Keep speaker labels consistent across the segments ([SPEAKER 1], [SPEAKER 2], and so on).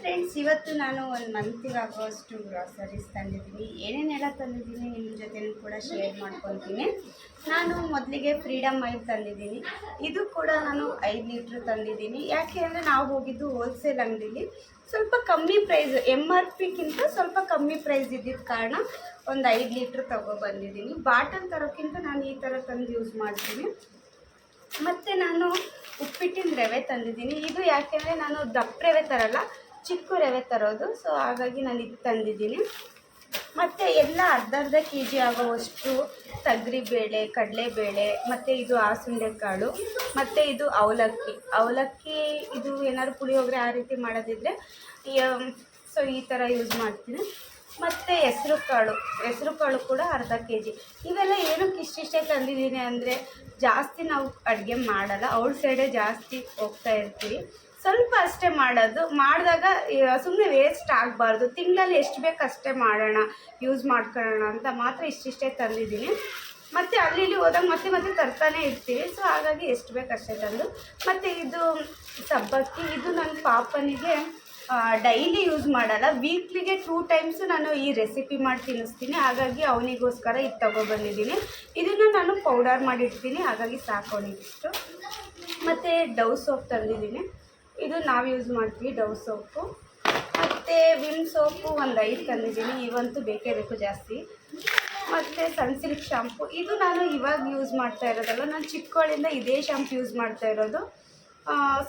[SPEAKER 1] Friends ಇವತ್ತು ನಾನು ಒಂದು ಮಂತಿಗೆ ಆಗುವಷ್ಟು ಗ್ರಾಸರೀಸ್ ತಂದಿದ್ದೀನಿ. ಏನೇನೆಲ್ಲ ತಂದಿದ್ದೀನಿ ನಿಮ್ಮ ಜೊತೆನೂ ಕೂಡ ಶೇರ್ ಮಾಡ್ಕೊತೀನಿ ನಾನು ಮೊದಲಿಗೆ ಫ್ರೀಡಮ್ ಆಯಿಲ್ ತಂದಿದ್ದೀನಿ. ಇದು ಕೂಡ ನಾನು ಐದು ಲೀಟ್ರ್ ತಂದಿದ್ದೀನಿ. ಯಾಕೆ ಅಂದರೆ ನಾವು ಹೋಗಿದ್ದು ಹೋಲ್ಸೇಲ್ ಅಂಗಡಿಲಿ. ಸ್ವಲ್ಪ ಕಮ್ಮಿ ಪ್ರೈಸ್ ಎಂ ಆರ್ ಪಿಗಿಂತ ಸ್ವಲ್ಪ ಕಮ್ಮಿ ಪ್ರೈಸ್ ಇದ್ದಿದ್ದ ಕಾರಣ ಒಂದು ಐದು ಲೀಟ್ರ್ ತೊಗೊಬಂದಿದ್ದೀನಿ ಬಾಟಲ್ ತರೋಕ್ಕಿಂತ ನಾನು ಈ ಥರ ತಂದು ಯೂಸ್ ಮಾಡ್ತೀನಿ. ಮತ್ತು ನಾನು ಉಪ್ಪಿಟ್ಟಿನ ರವೆ ತಂದಿದ್ದೀನಿ. ಇದು ಯಾಕೆಂದರೆ ನಾನು ದಪ್ಪ ರವೆ ತರಲ್ಲ. ಚಿಕ್ಕ ರವೆ ತರೋದು ಸೊ ಹಾಗಾಗಿ ನಾನು ಇದು ತಂದಿದ್ದೀನಿ. ಮತ್ತು ಎಲ್ಲ ಅರ್ಧ ಅರ್ಧ ಕೆ ಜಿ ಆಗುವಷ್ಟು ತೊಗರಿಬೇಳೆ, ಕಡಲೆಬೇಳೆ, ಮತ್ತು ಇದು ಕಾಳು ಮತ್ತು ಇದು ಅವಲಕ್ಕಿ. ಅವಲಕ್ಕಿ ಇದು ಏನಾದ್ರು ಪುಳಿಯೋಗರೆ ಆ ರೀತಿ ಮಾಡೋದಿದ್ರೆ ಸೊ ಈ ಥರ ಯೂಸ್ ಮಾಡ್ತೀನಿ. ಮತ್ತು ಹೆಸ್ರು ಕಾಳು ಹೆಸ್ರು ಕಾಳು ಕೂಡ ಅರ್ಧ ಕೆ ಜಿ ಇವೆಲ್ಲ ಏನಕ್ಕೆ ಇಷ್ಟಿಷ್ಟೇ ತಂದಿದ್ದೀನಿ ಅಂದರೆ, ಜಾಸ್ತಿ ನಾವು ಅಡುಗೆ ಮಾಡಲ್ಲ. ಅವಳ ಸೈಡೇ ಜಾಸ್ತಿ ಹೋಗ್ತಾ ಇರ್ತೀವಿ. ಸ್ವಲ್ಪ ಅಷ್ಟೇ ಮಾಡೋದು. ಮಾಡಿದಾಗ ಸುಮ್ಮನೆ ವೇಸ್ಟ್ ಆಗಬಾರ್ದು. ತಿಂಗಳಲ್ಲಿ ಎಷ್ಟು ಬೇಕು ಅಷ್ಟೇ ಮಾಡೋಣ. ಯೂಸ್ ಮಾಡ್ಕೊಳ್ಳೋಣ ಅಂತ ಮಾತ್ರ ಇಷ್ಟಿಷ್ಟೇ ತಂದಿದ್ದೀನಿ. ಮತ್ತು ಅಲ್ಲಿ ಇಲ್ಲಿ ಹೋದಾಗ ಮತ್ತೆ ಮತ್ತೆ ತರ್ತಾನೆ ಇರ್ತೀವಿ. ಸೊ ಹಾಗಾಗಿ ಎಷ್ಟು ಬೇಕು ಅಷ್ಟೇ ತಂದು. ಮತ್ತು ಇದು ಸಬ್ಬಕ್ಕಿ, ಇದು ನನ್ನ ಪಾಪನಿಗೆ ಡೈಲಿ ಯೂಸ್ ಮಾಡಲ್ಲ. ವೀಕ್ಲಿಗೆ ಟೂ ಟೈಮ್ಸು ನಾನು ಈ ರೆಸಿಪಿ ಮಾಡಿ ತಿನ್ನಿಸ್ತೀನಿ. ಹಾಗಾಗಿ ಅವನಿಗೋಸ್ಕರ ಇದು ತೊಗೊಬಂದಿದ್ದೀನಿ. ಇದನ್ನು ನಾನು ಪೌಡರ್ ಮಾಡಿರ್ತೀನಿ ಹಾಗಾಗಿ ಸಾಕೊಂಡಿಷ್ಟು ಮತ್ತು ಡವ್ ಸೋಪ್ ತಂದಿದ್ದೀನಿ. ಇದು ನಾವು ಯೂಸ್ ಮಾಡ್ತೀವಿ ಡವ್ ಸೋಪು ಮತ್ತು ವಿಮ್ ಸೋಪು ಒಂದು ಐದು ತಂದಿದ್ದೀನಿ. ಇವಂತೂ ಬೇಕೇ ಬೇಕು ಜಾಸ್ತಿ. ಮತ್ತು ಸನ್ಸಿಲ್ಕ್ ಶಾಂಪು ಇದು ನಾನು ಇವಾಗ ಯೂಸ್ ಮಾಡ್ತಾ ಇರೋದಲ್ಲ, ನಾನು ಚಿಕ್ಕವಳಿಂದ ಇದೇ ಶಾಂಪು ಯೂಸ್ ಮಾಡ್ತಾ ಇರೋದು.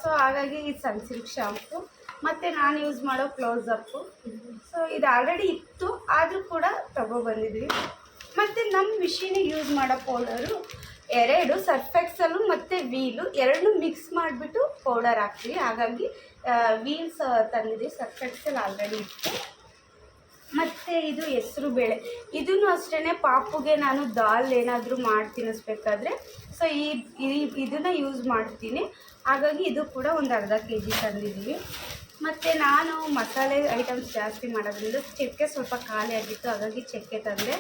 [SPEAKER 1] ಸೊ ಹಾಗಾಗಿ ಇದು ಸನ್ಸಿಲ್ಕ್ ಶಾಂಪು ಮತ್ತು ನಾನು ಯೂಸ್ ಮಾಡೋ ಕ್ಲೋಸಪ್ಪು ಸೊ ಇದು ಆಲ್ರೆಡಿ ಇತ್ತು, ಆದರೂ ಕೂಡ ತೊಗೊಬಂದಿದ್ವಿ ಮತ್ತು ನಮ್ಮ ಮಿಷಿನಿಗೆ ಯೂಸ್ ಮಾಡೋ ಪೌಡರು ಎರಡು ಸರ್ಫೆಕ್ಸಲ್ಲು ಮತ್ತು ವೀಲು ಎರಡನ್ನೂ ಮಿಕ್ಸ್ ಮಾಡಿಬಿಟ್ಟು ಪೌಡರ್ ಹಾಕ್ತೀವಿ. ಹಾಗಾಗಿ ವೀಲ್ಸ್ ತಂದಿದ್ದೀವಿ ಸರ್ಫೆಕ್ಸಲ್ ಆಲ್ರೆಡಿ ಇತ್ತು. ಮತ್ತು ಇದು ಹೆಸರು ಬೇಳೆ. ಇದೂ ಅಷ್ಟೇ ಪಾಪುಗೆ ನಾನು ದಾಲ್ ಏನಾದರೂ ಮಾಡಿ ತಿನ್ನಿಸ್ಬೇಕಾದ್ರೆ ಸೊ ಈ ಇದನ್ನು ಯೂಸ್ ಮಾಡ್ತೀನಿ. ಹಾಗಾಗಿ, ಇದು ಕೂಡ ಒಂದು ಅರ್ಧ ಕೆ ಜಿ ತಂದಿದ್ದೀವಿ ಮತ್ತು ನಾನು ಮಸಾಲೆ ಐಟಮ್ಸ್ ಜಾಸ್ತಿ ಮಾಡೋದ್ರಿಂದ, ಚಕ್ಕೆ ಸ್ವಲ್ಪ ಖಾಲಿ ಆಗಿತ್ತು ಹಾಗಾಗಿ, ಚಕ್ಕೆ ತಂದೆ.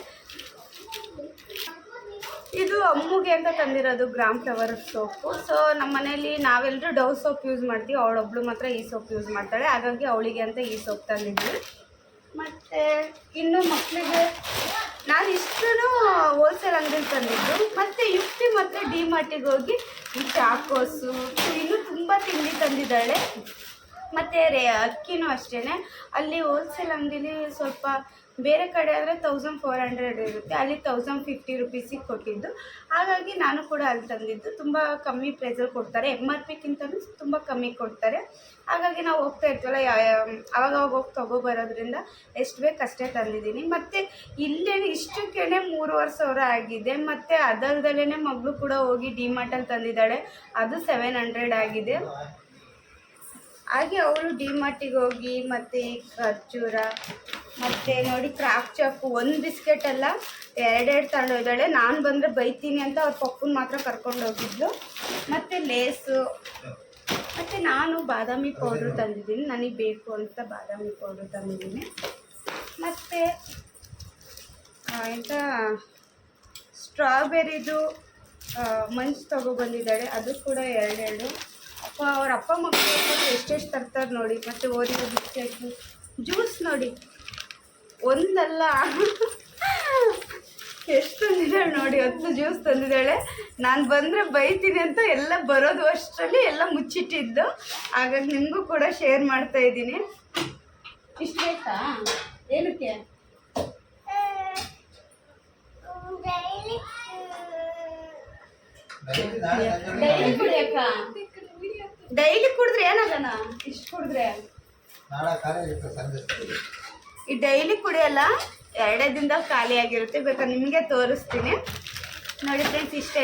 [SPEAKER 1] ಇದು ಅಮ್ಮುಗೆ ಅಂತ ತಂದಿರೋದು ಗ್ರಾಮ್ ಫ್ಲವರ್ ಸೋಪು. ಸೊ ನಮ್ಮ ಮನೇಲಿ ನಾವೆಲ್ಲರೂ ಡವ್ ಸೋಪ್ ಯೂಸ್ ಮಾಡ್ತೀವಿ. ಅವಳೊಬ್ಳು ಮಾತ್ರ ಈ ಸೋಪ್ ಯೂಸ್ ಮಾಡ್ತಾಳೆ. ಹಾಗಾಗಿ ಅವಳಿಗೆ ಅಂತ ಈ ಸೋಪ್ ತಂದಿದ್ವಿ. ಮತ್ತು ಇನ್ನು ಮಕ್ಕಳಿಗೆ ನಾನು ಇಷ್ಟೂ ಹೋಲ್ಸೇಲ್ ಅಂಗಡಿ ತಂದಿದ್ದು. ಮತ್ತು ಯುಕ್ತಿ ಮತ್ತು ಡಿ ಮಾರ್ಟಿಗೆ ಹೋಗಿ ಈ ಚಾಕೋಸು, ಇನ್ನೂ ತುಂಬ ತಿಂಡಿ ತಂದಿದ್ದಾಳೆ. ಮತ್ತು ರೇ ಅಕ್ಕಿನೂ ಅಷ್ಟೇ ಅಲ್ಲಿ ಹೋಲ್ಸೇಲ್ ಅಂಗಡಿಲಿ ಸ್ವಲ್ಪ ಬೇರೆ ಕಡೆ ಆದರೆ ತೌಸಂಡ್ ಫೋರ್ ಹಂಡ್ರೆಡ್ ಇರುತ್ತೆ. ಅಲ್ಲಿ ತೌಸಂಡ್ ಫಿಫ್ಟಿ ರುಪೀಸಿಗೆ ಕೊಟ್ಟಿದ್ದು. ಹಾಗಾಗಿ ನಾನು ಕೂಡ ಅಲ್ಲಿ ತಂದಿದ್ದು. ತುಂಬ ಕಮ್ಮಿ ಪ್ರೈಸಲ್ಲಿ ಕೊಡ್ತಾರೆ. ಎಂ ಆರ್ ಪಿಗಿಂತಲೂ ತುಂಬ ಕಮ್ಮಿ ಕೊಡ್ತಾರೆ. ಹಾಗಾಗಿ ನಾವು ಹೋಗ್ತಾ ಇರ್ತೀವಲ್ಲ ಅವಾಗ ಹೋಗಿ ತೊಗೊಬರೋದ್ರಿಂದ ಎಷ್ಟು ಬೇಕು ಅಷ್ಟೇ ತಂದಿದ್ದೀನಿ. ಮತ್ತು ಇಲ್ಲೇ ಇಷ್ಟಕ್ಕೇ ಮೂರುವರೆ ಸಾವಿರ ಆಗಿದೆ. ಮತ್ತು ಅದಲ್ದಲೇ ಮಗಳು ಕೂಡ ಹೋಗಿ ಡಿ ಮಾರ್ಟಲ್ಲಿ ತಂದಿದ್ದಾಳೆ. ಅದು ಸೆವೆನ್ ಹಂಡ್ರೆಡ್ ಆಗಿದೆ. ಹಾಗೆ ಅವಳು ಡಿ ಮಾರ್ಟಿಗೆ ಹೋಗಿ ಮತ್ತು ಖರ್ಜೂರ ಮತ್ತು ನೋಡಿ ಕ್ರಾಕ್ ಚಾಕು ಒಂದು ಬಿಸ್ಕೆಟ್ ಅಲ್ಲ, ಎರಡೆರಡು ತಗೊಂಡೋಗಿದ್ದಾಳೆ ನಾನು ಬಂದರೆ ಬೈತೀನಿ ಅಂತ ಅವ್ರ ಪಪ್ಪನ ಮಾತ್ರ ಕರ್ಕೊಂಡು ಹೋಗಿದ್ಲು. ಮತ್ತು ಲೇಸು, ಮತ್ತು ನಾನು ಬಾದಾಮಿ ಪೌಡ್ರ್ ತಂದಿದ್ದೀನಿ. ನನಗೆ ಬೇಕು ಅಂತ ಬಾದಾಮಿ ಪೌಡ್ರ್ ತಂದಿದ್ದೀನಿ. ಮತ್ತು ಎಂತ ಸ್ಟ್ರಾಬೆರಿದು ಮಂಚ್ ತೊಗೊಬಂದಿದ್ದಾಳೆ ಅದು ಕೂಡ ಎರಡೆರಡು. ಅಪ್ಪ, ಅವ್ರ ಅಪ್ಪ ಮಕ್ಕಳು ಎಷ್ಟೆಷ್ಟು ತರ್ತಾರೆ ನೋಡಿ. ಮತ್ತು ಓರಿಯೋ ಬಿಸ್ಕೆಟು ಜ್ಯೂಸ್ ನೋಡಿ. ಒಂದಲ್ಲ. ಎಷ್ಟು ತಂದಿದ್ದಾಳೆ ನೋಡಿ, ಹತ್ತು ಜ್ಯೂಸ್ ತಂದಿದ್ದಾಳೆ. ನಾನು ಬಂದರೆ ಬೈತೀನಿ ಅಂತ ಎಲ್ಲ ಬರೋದು ಅಷ್ಟರಲ್ಲಿ ಎಲ್ಲ ಮುಚ್ಚಿಟ್ಟಿದ್ದು. ಹಾಗಾಗಿ ನಿಮಗೂ ಕೂಡ ಶೇರ್ ಮಾಡ್ತಾ ಇದ್ದೀನಿ. ಇಷ್ಟು ಬೇಕಾ ಏನಕ್ಕೆ? ಡೈಲಿ ಕುಡಿಯಕ್ಕ? ಡೈಲಿ ಕುಡಿದ್ರೆ ಏನಾಗಣ? ಇಷ್ಟು ಕುಡಿದ್ರೆ? ಈ ಡೈಲಿ ಕುಡಿಯಲ್ಲ ಎರಡೇ ದಿನದ ಖಾಲಿ ಆಗಿರುತ್ತೆ. ಬೇಕಾದ್ರೆ ನಿಮಗೆ ತೋರಿಸ್ತೀನಿ. ನೋಡಿ ಫ್ರೆಂಡ್ಸ್ ಇಷ್ಟೇ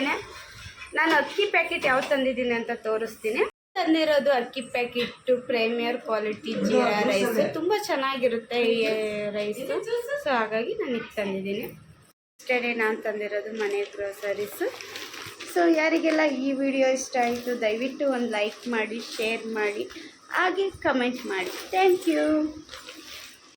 [SPEAKER 1] ನಾನು ಅಕ್ಕಿ ಪ್ಯಾಕೆಟ್ ಯಾವ್ದು ತಂದಿದ್ದೀನಿ ಅಂತ ತೋರಿಸ್ತೀನಿ. ತಂದಿರೋದು ಅಕ್ಕಿ packet premier quality jeera rice ತುಂಬ ಚೆನ್ನಾಗಿರುತ್ತೆ ಈ ರೈಸು ಸೊ ಹಾಗಾಗಿ ನಾನು ಇದು ತಂದಿದ್ದೀನಿ. ಇಷ್ಟೇ ನಾನು ತಂದಿರೋದು ಮನೆ ಗ್ರೋಸರೀಸು ಸೊ ಯಾರಿಗೆಲ್ಲ ಈ ವಿಡಿಯೋ ಇಷ್ಟ ಆಯಿತು, ದಯವಿಟ್ಟು ಒಂದು ಲೈಕ್ ಮಾಡಿ ಶೇರ್ ಮಾಡಿ, ಹಾಗೆ ಕಮೆಂಟ್ ಮಾಡಿ. Thank you